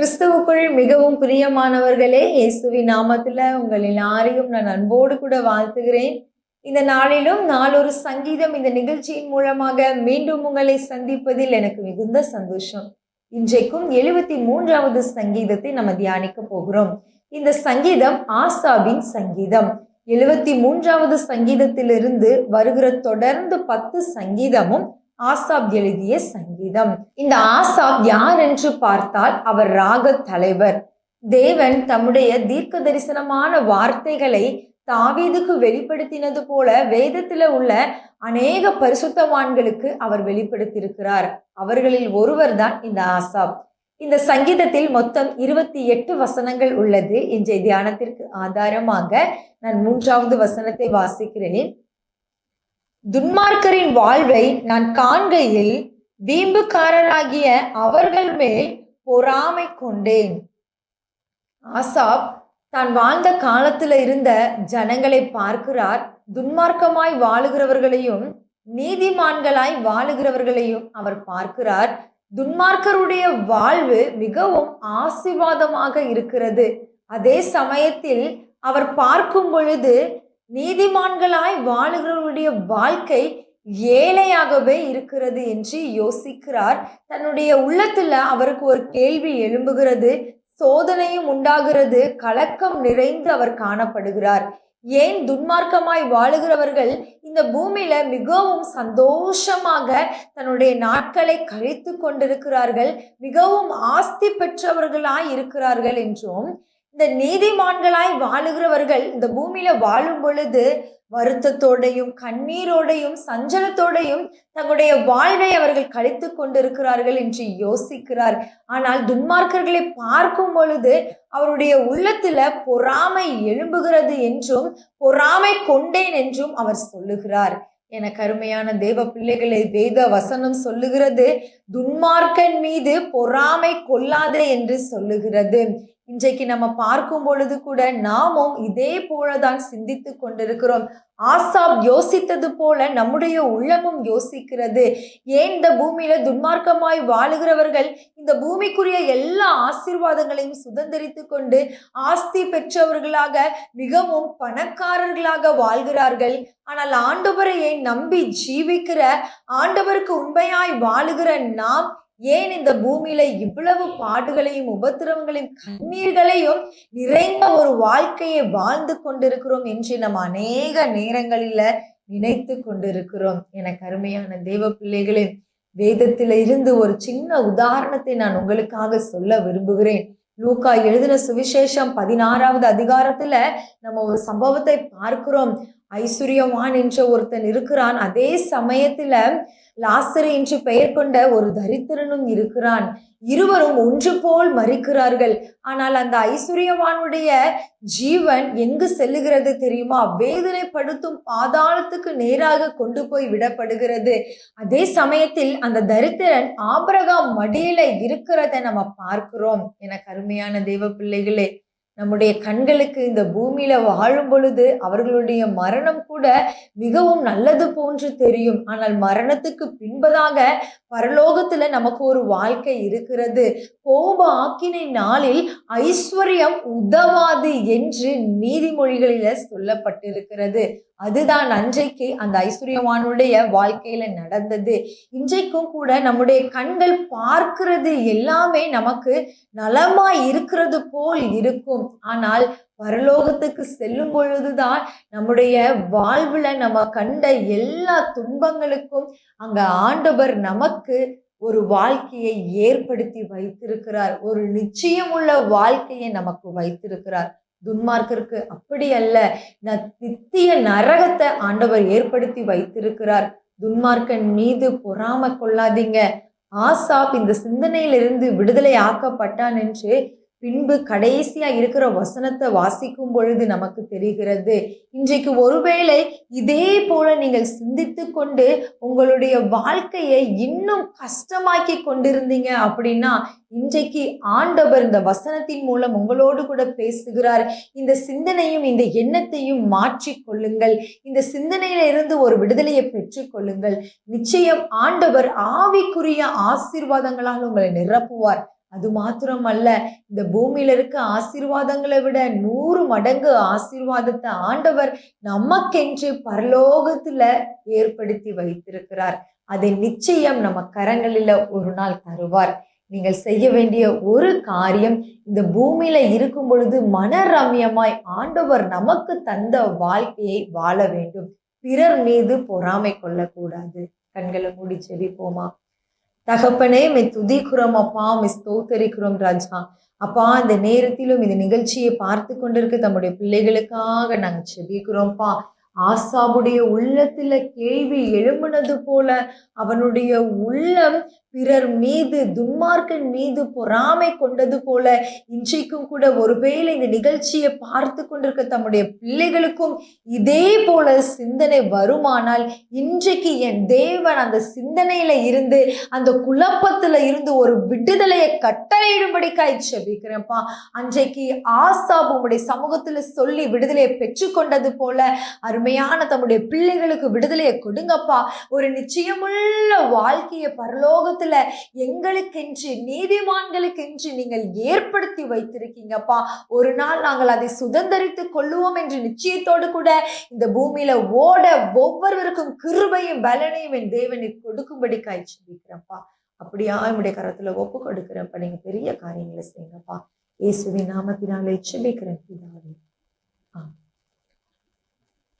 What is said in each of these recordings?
கிறிஸ்துவுக்குள் மிகவும் பிரியமானவர்களே இயேசுவி நாமத்துல உங்கள் எல்லாரையும் நான் அன்போடு கூட வாழ்த்துகிறேன். இந்த நாளிலும் நாளொரு சங்கீதம் இந்த நிகழ்ச்சியின் மூலமாக மீண்டும் உங்களை சந்திப்பதில் எனக்கு மிகுந்த சந்தோஷம். இன்றைக்கும் எழுபத்தி மூன்றாவது சங்கீதத்தை நம்ம தியானிக்க போகிறோம். இந்த சங்கீதம் ஆசாபின் சங்கீதம். எழுபத்தி மூன்றாவது சங்கீதத்திலிருந்து வருகிற தொடர்ந்து பத்து சங்கீதமும் ஆசாப் எழுதிய சங்கீதம். இந்த ஆசாப் யார் என்று பார்த்தால் அவர் ராக தலைவர். தேவன் தம்முடைய தீர்க்க தரிசனமான வார்த்தைகளை தாவீதுக்கு வெளிப்படுத்தினது போல வேதத்துல உள்ள அநேக பரிசுத்தவான்களுக்கு அவர் வெளிப்படுத்தியிருக்கிறார். அவர்களில் ஒருவர் தான் இந்த ஆசாப். இந்த சங்கீதத்தில் மொத்தம் இருபத்தி எட்டு வசனங்கள் உள்ளது. இன்றைய தியானத்திற்கு ஆதாரமாக நான் மூன்றாவது வசனத்தை வாசிக்கிறேன். துன்மார்க்கரின் வாழ்வை நான் காண்கையில் வீம்புக்காரராகிய அவர்கள் மேல் பொறாமை கொண்டேன். ஆசாப் தான் வாழ்ந்த காலத்துல இருந்த ஜனங்களை பார்க்கிறார். துன்மார்க்கமாய் வாழுகிறவர்களையும் நீதிமான்களாய் வாழுகிறவர்களையும் அவர் பார்க்கிறார். துன்மார்க்கருடைய வாழ்வு மிகவும் ஆசிர்வாதமாக இருக்கிறது. அதே சமயத்தில் அவர் பார்க்கும் பொழுது நீதிமான்களாய் வாழுகிறவருடைய வாழ்க்கை ஏழையாகவே இருக்கிறது என்று யோசிக்கிறார். தன்னுடைய உள்ளத்துல அவருக்கு ஒரு கேள்வி எழும்புகிறது. சோதனையும் உண்டாகிறது. கலக்கம் நிறைந்து அவர் காணப்படுகிறார். ஏன் துன்மார்க்கமாய் வாழுகிறவர்கள் இந்த பூமியில மிகவும் சந்தோஷமாக தன்னுடைய நாட்களை கழித்து கொண்டிருக்கிறார்கள் மிகவும் ஆஸ்தி பெற்றவர்களாய் இருக்கிறார்கள் என்றும் இந்த நீதிமான்களாய் வாழுகிறவர்கள் இந்த பூமியில வாழும் பொழுது வருத்தத்தோடையும் கண்ணீரோடையும் சஞ்சலத்தோடையும் தங்களுடைய வாழ்வை அவர்கள் கழித்து கொண்டிருக்கிறார்கள் என்று யோசிக்கிறார். ஆனால் துன்மார்க்கர்களை பார்க்கும் பொழுது அவருடைய உள்ளத்துல பொறாமை எழும்புகிறது என்றும் பொறாமை கொண்டேன் என்றும் அவர் சொல்லுகிறார். என கருமையான தேவ பிள்ளைகளை வேத வசனம் சொல்லுகிறது துன்மார்க்கன் மீது பொறாமை கொள்ளாதே என்று சொல்லுகிறது. இன்றைக்கு நம்ம பார்க்கும் பொழுது கூட நாமும் இதே போலதான் சிந்தித்து கொண்டிருக்கிறோம். ஆசாப் யோசித்தது போல நம்முடைய உள்ளமும் யோசிக்கிறது. ஏன் இந்த பூமியில துன்மார்க்கமாய் வாழுகிறவர்கள் இந்த பூமிக்குரிய எல்லா ஆசீர்வாதங்களையும் சுதந்திரித்து கொண்டு ஆஸ்தி பெற்றவர்களாக மிகவும் பணக்காரர்களாக வாழ்கிறார்கள். ஆனால் ஆண்டவரையை நம்பி ஜீவிக்கிற ஆண்டவருக்கு உண்மையாய் வாழுகிற நாம் ஏன் இந்த பூமியில இவ்வளவு பாடுகளையும் உபத்திரவங்களையும் கண்ணீர்களையும் நிறைந்த ஒரு வாழ்க்கையை வாழ்ந்து கொண்டிருக்கிறோம் என்று நம்ம அநேக நேரங்களில நினைத்து கொண்டிருக்கிறோம். என கருமையான தேவ பிள்ளைகளே வேதத்தில இருந்து ஒரு சின்ன உதாரணத்தை நான் உங்களுக்காக சொல்ல விரும்புகிறேன். லூக்கா எழுதின சுவிசேஷம் பதினாறாவது அதிகாரத்துல நம்ம ஒரு சம்பவத்தை பார்க்கிறோம். ஐஸ்வர்யவான் என்ற ஒருத்தன் இருக்கிறான். அதே சமயத்துல லாசர் என்று பெயர் கொண்ட ஒரு தரித்திரனும் இருக்கிறான். இருவரும் ஒன்று போல் மறிக்கிறார்கள். ஆனால் அந்த ஐஸ்வர்யவானுடைய ஜீவன் எங்கு செல்லுகிறது தெரியுமா? வேதனைப்படுத்தும் பாதாளத்துக்கு நேராக கொண்டு போய் விடப்படுகிறது. அதே சமயத்தில் அந்த தரித்திரன் ஆபரகாம் மடியில இருக்கிறத நம்ம பார்க்கிறோம். என கருமையான தெய்வ பிள்ளைகளே. நம்முடைய கண்களுக்கு இந்த பூமியில வாழும் பொழுது அவர்களுடைய மரணம் கூட மிகவும் நல்லது போன்று தெரியும். ஆனால் மரணத்துக்கு பின்பதாக பரலோகத்துல நமக்கு ஒரு வாழ்க்கை இருக்கிறது. கோப ஆக்கினை நாளில் ஐஸ்வர்யம் உதவாது என்று நீதிமொழிகளில சொல்லப்பட்டிருக்கிறது. அதுதான் அன்றைக்கு அந்த ஐஸ்வர்யவானுடைய வாழ்க்கையில நடந்தது. இன்றைக்கும் கூட நம்முடைய கண்கள் பார்க்கிறது எல்லாமே நமக்கு நலமா இருக்கிறது போல் இருக்கும். ஆனால் பரலோகத்துக்கு செல்லும் பொழுதுதான் நம்முடைய வாழ்வுல நம்ம கண்ட எல்லா துன்பங்களுக்கும் அங்க ஆண்டவர் நமக்கு ஒரு வாழ்க்கையை ஏற்படுத்தி வைத்திருக்கிறார். ஒரு நிச்சயமுள்ள வாழ்க்கையை நமக்கு வைத்திருக்கிறார். துன்மார்க்கருக்கு அப்படி அல்ல. நித்திய நரகத்தை ஆண்டவர் ஏற்படுத்தி வைத்திருக்கிறார். துன்மார்க்கன் மீது பொறாம கொள்ளாதீங்க. ஆசாப் இந்த சிந்தனையிலிருந்து விடுதலை ஆக்கப்பட்டான் என்று பின்பு கடைசியா இருக்கிற வசனத்தை வாசிக்கும் பொழுது நமக்கு தெரிகிறது. இன்றைக்கு ஒருவேளை இதே போல நீங்கள் சிந்தித்து கொண்டு உங்களுடைய வாழ்க்கையை இன்னும் கஷ்டமாக்கி கொண்டிருந்தீங்க அப்படின்னா இன்றைக்கு ஆண்டவர் இந்த வசனத்தின் மூலம் உங்களோடு கூட பேசுகிறார். இந்த சிந்தனையும் இந்த எண்ணத்தையும் மாற்றி கொள்ளுங்கள். இந்த சிந்தனையில இருந்து ஒரு விடுதலையை பெற்றுக்கொள்ளுங்கள் நிச்சயம் ஆண்டவர் ஆவிக்குரிய ஆசீர்வாதங்களால் உங்களை நிரப்புவார். அது மாத்திரம் அல்ல இந்த பூமியில இருக்க ஆசீர்வாதங்களை விட நூறு மடங்கு ஆசீர்வாதத்தை ஆண்டவர் நமக்கென்று பரலோகத்துல ஏற்படுத்தி வைத்திருக்கிறார். அதை நிச்சயம் நம்ம கரங்களில ஒரு நாள் தருவார். நீங்கள் செய்ய வேண்டிய ஒரு காரியம் இந்த பூமியில இருக்கும் பொழுது மனரம்யமாய் ஆண்டவர் நமக்கு தந்த வாழ்க்கையை வாழ வேண்டும். பிறர் மீது பொறாமை கொள்ளக்கூடாது. கண்களை மூடி செவிப்போமா தகப்பனே மே குரம் அப்பா மே ஸ்தோத்தரிக்கிறோம் ராஜா. அப்பா இந்த நேரத்திலும் இந்த நிகழ்ச்சியை பார்த்து கொண்டிருக்க தம்முடைய பிள்ளைகளுக்காக நாங்கள் செபிக்கிறோம்ப்பா ஆசாவுடைய உள்ளத்துல கேள்வி எழும்பினது போல அவனுடைய உள்ளம் பிறர் மீது துன்மார்க்கன் மீது பொறாமை கொண்டது போல இன்றைக்கும் கூட ஒருவேளை இந்த நிகழ்ச்சியை பார்த்து கொண்டிருக்க தம்முடைய பிள்ளைகளுக்கும் இதே போல சிந்தனை வருமானால் இன்றைக்கு என் தேவன் அந்த சிந்தனையில இருந்து அந்த குழப்பத்துல இருந்து ஒரு விடுதலையை கட்டளையிடும்படிக்காய் செபிக்கிறேன்ப்பா. அன்றைக்கு ஆசா உங்களுடைய சமூகத்துல சொல்லி விடுதலையை பெற்றுக்கொண்டது போல அருமையான தம்முடைய பிள்ளைகளுக்கு விடுதலையை கொடுங்கப்பா. ஒரு நிச்சயமுள்ள வாழ்க்கையை பரலோகத்துல எங்களுக்கென்று நீதிமான்களுக்கென்று நீங்கள் ஏற்படுத்தி வைத்திருக்கீங்கப்பா. ஒரு நாள் நாங்கள் அதை சுதந்திரித்து கொள்ளுவோம் என்று நிச்சயத்தோடு கூட இந்த பூமியில ஓட ஒவ்வொருவருக்கும் கிருபையும் பலனையும் என் தேவனுக்கு கொடுக்கும்படி காய்ச்சி வைக்கிறப்பா அப்படியா? என்னுடைய கரத்துல ஒப்பு கொடுக்கிறப்ப நீங்க பெரிய காரியங்களை செய்யுங்கப்பா. இயேசுவின் நாமத்தினாலே செபிக்கிறேன் பிதாவே.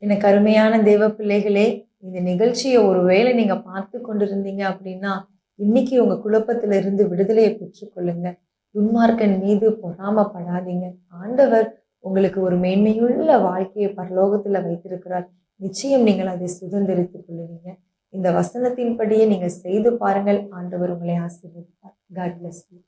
எனக்கு அருமையான தேவ பிள்ளைகளே இந்த நிகழ்ச்சியை ஒருவேளை நீங்க பார்த்து கொண்டிருந்தீங்க அப்படின்னா இன்னைக்கு உங்க குழப்பத்துல இருந்து விடுதலையை பெற்றுக்கொள்ளுங்க. துன்மார்க்கன் மீது பொறாமப்படாதீங்க. ஆண்டவர் உங்களுக்கு ஒரு மேன்மையுள்ள வாழ்க்கையை பரலோகத்துல வைத்திருக்கிறார். நிச்சயம் நீங்கள் அதை சுதந்திரித்துக் கொள்ளுவீங்க. இந்த வசனத்தின்படியே நீங்கள் செய்து பாருங்கள். ஆண்டவர் உங்களை ஆசீர்வதிப்பார். God bless you